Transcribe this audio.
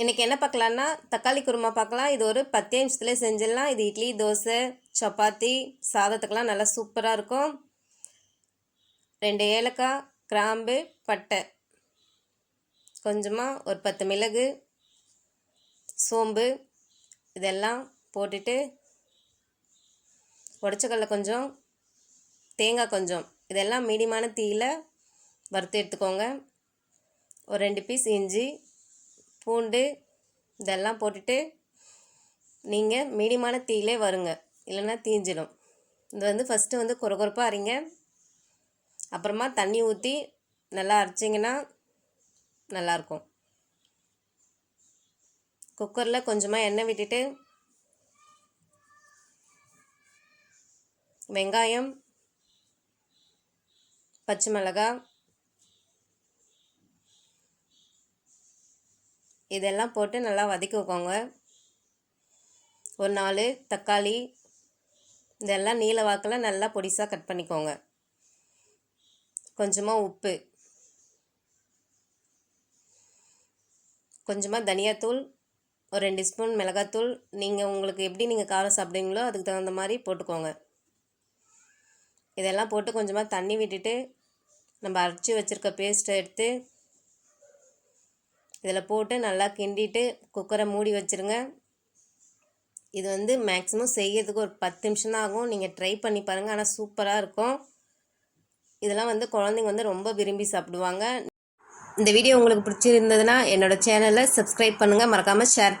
இன்றைக்கி என்ன பார்க்கலான்னா தக்காளி குருமா பார்க்கலாம். இது ஒரு பத்தே நிமிஷத்துலேயே செஞ்சிடலாம். இது இட்லி தோசை சப்பாத்தி சாதத்துக்கெலாம் நல்லா சூப்பராக இருக்கும். ரெண்டு ஏலக்காய் கிராம்பு பட்டை. கொஞ்சமாக ஒரு பத்து மிளகு சோம்பு இதெல்லாம் போட்டுட்டு உடச்சக்கடல கொஞ்சம் தேங்காய் கொஞ்சம். இதெல்லாம் மீடியமான தீயில் வறுத்து எடுத்துக்கோங்க. ஒரு ரெண்டு பீஸ் இஞ்சி பூண்டு இதெல்லாம் போட்டுட்டு நீங்கள் மீடியமான தீயிலே வருங்க. இல்லைன்னா தீஞ்சிடும். இது வந்து ஃபஸ்ட்டு வந்து குறை அரிங்க. அரைங்க அப்புறமா தண்ணி ஊற்றி நல்லா அரைச்சிங்கன்னா நல்லாயிருக்கும். குக்கரில் கொஞ்சமாக எண்ணெய் விட்டுட்டு வெங்காயம் பச்சை மிளகாய் இதெல்லாம் போட்டு நல்லா வதக்கிக்கோங்க ஒரு நாலு தக்காளி இதெல்லாம் நீல வாக்கில் நல்லா பொடிசாக கட் பண்ணிக்கோங்க. கொஞ்சமாக உப்பு. கொஞ்சமாக தனியாத்தூள் ஒரு ரெண்டு ஸ்பூன் மிளகாத்தூள். நீங்கள் உங்களுக்கு எப்படி நீங்கள் காரம் சாப்பிடுவீங்களோ அதுக்கு தகுந்த மாதிரி போட்டுக்கோங்க. இதெல்லாம் போட்டு கொஞ்சமாக தண்ணி விட்டுட்டு நம்ம அரைச்சி வச்சுருக்க பேஸ்ட்டை எடுத்து இதில் போட்டு நல்லா கிண்டிட்டு குக்கரை மூடி வச்சுருங்க. இது வந்து மேக்ஸிமம் செய்யறதுக்கு ஒரு பத்து நிமிஷம் தான் ஆகும். நீங்கள் ட்ரை பண்ணி பாருங்கள். ஆனால் சூப்பராக இருக்கும். இதெல்லாம் வந்து குழந்தைங்க வந்து ரொம்ப விரும்பி சாப்பிடுவாங்க. இந்த வீடியோ உங்களுக்கு பிடிச்சிருந்ததுன்னா என்னோடய சேனலை சப்ஸ்கிரைப் பண்ணுங்கள். மறக்காமல் ஷேர் பண்ணுங்கள்.